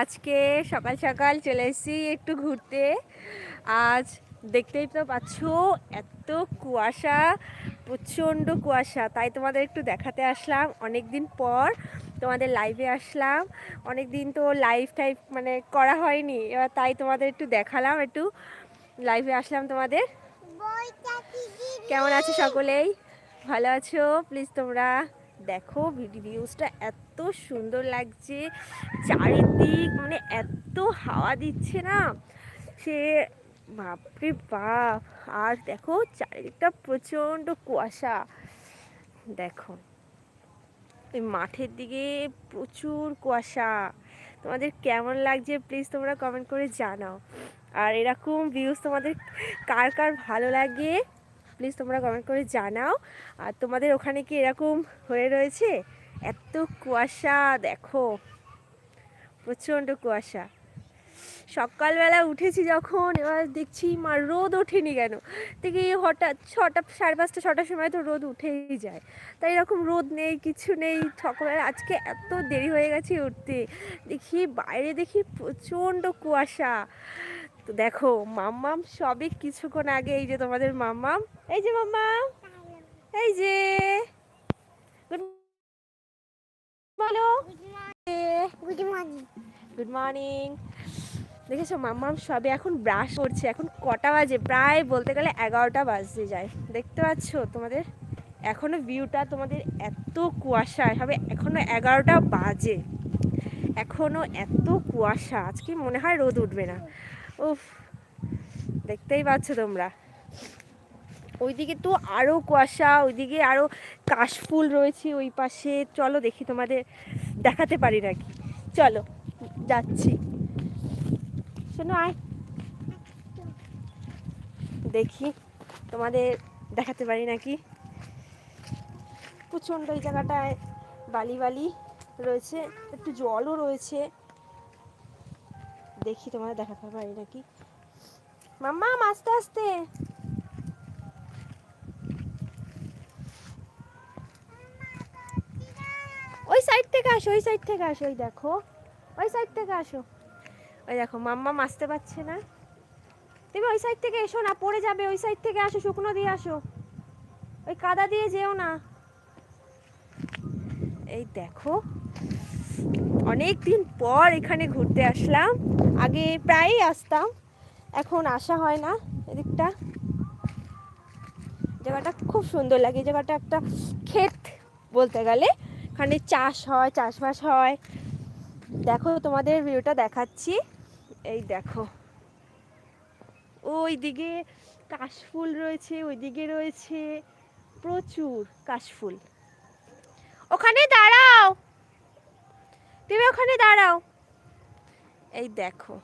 আজকে সকাল সকাল চলে এসেছি একটু ঘুরতে। আজ দেখতেই তো পাচ্ছ এত কুয়াশা প্রচণ্ড কুয়াশা। তাই তোমাদের একটু দেখাতে আসলাম। অনেক দিন পর তোমাদের লাইভে আসলাম। অনেক দিন তো লাইভ টাইপ মানে করা হয়নি। এবার তাই তোমাদের একটু দেখালাম একটু লাইভে আসলাম তোমাদের। কেমন আছো সকলেই? ভালো আছো? প্লিজ তোমরা দেখো ভিডিওসটা এত সুন্দর লাগছে। চারিদিক মানে এত হাওয়া দিচ্ছে না। সে বাপরে বাপ। আর দেখো চারিদিকটা প্রচণ্ড কুয়াশা। দেখো, এই মাঠের দিকে প্রচুর কুয়াশা। তোমাদের কেমন লাগছে প্লিজ তোমরা কমেন্ট করে জানাও। আর এরকম ভিউজ তোমাদের কার কার ভালো লাগে? প্লিজ তোমরা কমেন্ট করে জানাও। আর তোমাদের ওখানে কি এরকম হয়ে রয়েছে? এত কুয়াশা, দেখো। প্রচণ্ড কুয়াশা। সকালবেলা উঠেছি যখন, এবার দেখছি মা, রোদ ওঠেনি কেন? দেখি হঠাৎ ছটা, সাড়ে পাঁচটা, ছটার সময় তো রোদ উঠেই যায়। তাই এরকম রোদ নেই, কিছু নেই। সকালবেলা, আজকে এত দেরি হয়ে গেছে উঠতে। দেখি বাইরে দেখি প্রচণ্ড কুয়াশা। তো দেখো মাম্মাম সবে কিছুক্ষণ আগে এই যে তোমাদের মাম্মাম। এই যে মাম্মাম এই যে। বলো গুড মর্নিং গুড মর্নিং দেখেছ মাম্মাম সবে এখন ব্রাশ করছে এখন কটা বাজে? প্রায় বলতে গেলে এগারোটা বাজতে যায়। দেখতে পাচ্ছ তোমাদের? এখনও ভিউটা তোমাদের এত কুয়াশা হবে এখনও এগারোটা বাজে। এখনও এত কুয়াশা আজকে মনে হয় রোদ উঠবে না। উফ, দেখতেই পাচ্ছ তোমরা। ওইদিকে তো আরও কুয়াশা, ওইদিকে আরও কাশফুল রয়েছে ওই পাশে। চলো দেখি তোমাদের দেখাতে পারি নাকি। চলো, যাচ্ছি। শোনো, আয়। দেখি তোমাদের দেখাতে পারি নাকি। প্রচণ্ড এই জায়গাটায় বালি বালি রয়েছে, একটু জলও রয়েছে। দেখি তোমাদের দেখাতে পারি নাকি? মাম্মা, আস্তে আস্তে। ওই সাইড থেকে আসো, ওই সাইড থেকে আসো, ওই দেখো। ওই সাইড থেকে আসো। ওই দেখো, মাম্মা আসতে পারছে না। তুমি ওই সাইড থেকে এসো না, পড়ে যাবে। ওই সাইড থেকে আসো, শুকনো দিয়ে আসো। ওই কাদা দিয়ে যেও না। এই দেখো অনেক দিন পর এখানে ঘুরতে আসলাম। আগে প্রায়ই আসতাম, এখন আসা হয় না এদিকটা। জায়গাটা খুব সুন্দর লাগে, জায়গাটা একটা ক্ষেত বলতে গেলে। এখানে চাষ হয়, চাষবাস হয়। দেখো তোমাদের ভিউটা দেখাচ্ছি। এই দেখো। ওই দিকে কাশফুল রয়েছে ওই দিকে রয়েছে প্রচুর কাশফুল। ওখানে দাঁড়াও! তুমি ওখানে দাঁড়াও। এই দেখো।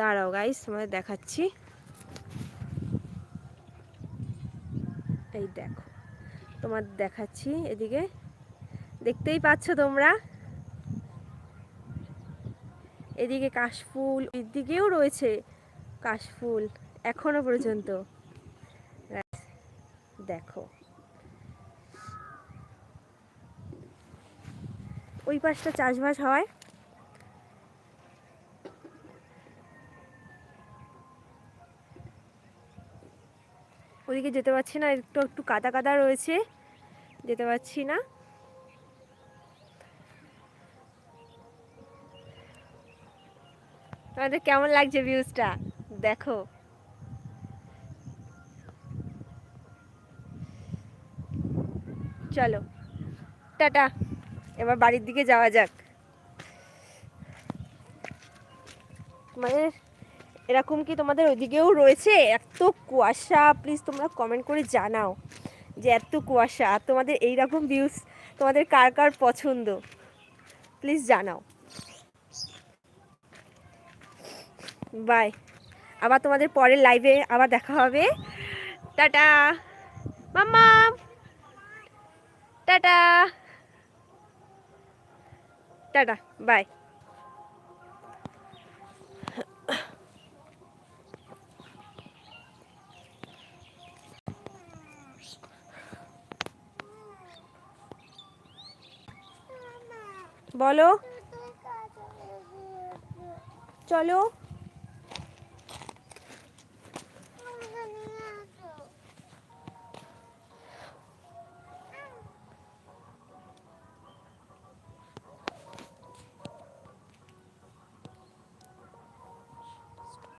দাঁড়াও গাইস তোমাদের দেখাচ্ছি। এই দেখো, তোমার দেখাচ্ছি এদিকে। দেখতেই পাচ্ছ তোমরা? এদিকে কাশফুল, এদিকেও রয়েছে কাশফুল, এখনও পর্যন্ত। দেখো। ওই পাশটা চাষবাস হয়। ওদিকে যেতে পারছি না, একটু একটু কাদা কাদা রয়েছে, যেতে পারছি না। তোমাদের কেমন লাগছে ভিউজটা দেখো। চলো। টাটা। এবার বাড়ির দিকে যাওয়া যাক। মানে এরকম কি তোমাদের ওইদিকেও রয়েছে? এত কুয়াশা প্লিজ তোমরা কমেন্ট করে জানাও যে এত কুয়াশা। তোমাদের এইরকম ভিউজ তোমাদের কার কার পছন্দ? প্লিজ জানাও। বাই আবার তোমাদের পরের লাইভে আবার দেখা হবে। টাটা। মাম্মা। টাটা। Tata bye. বলো। চলো।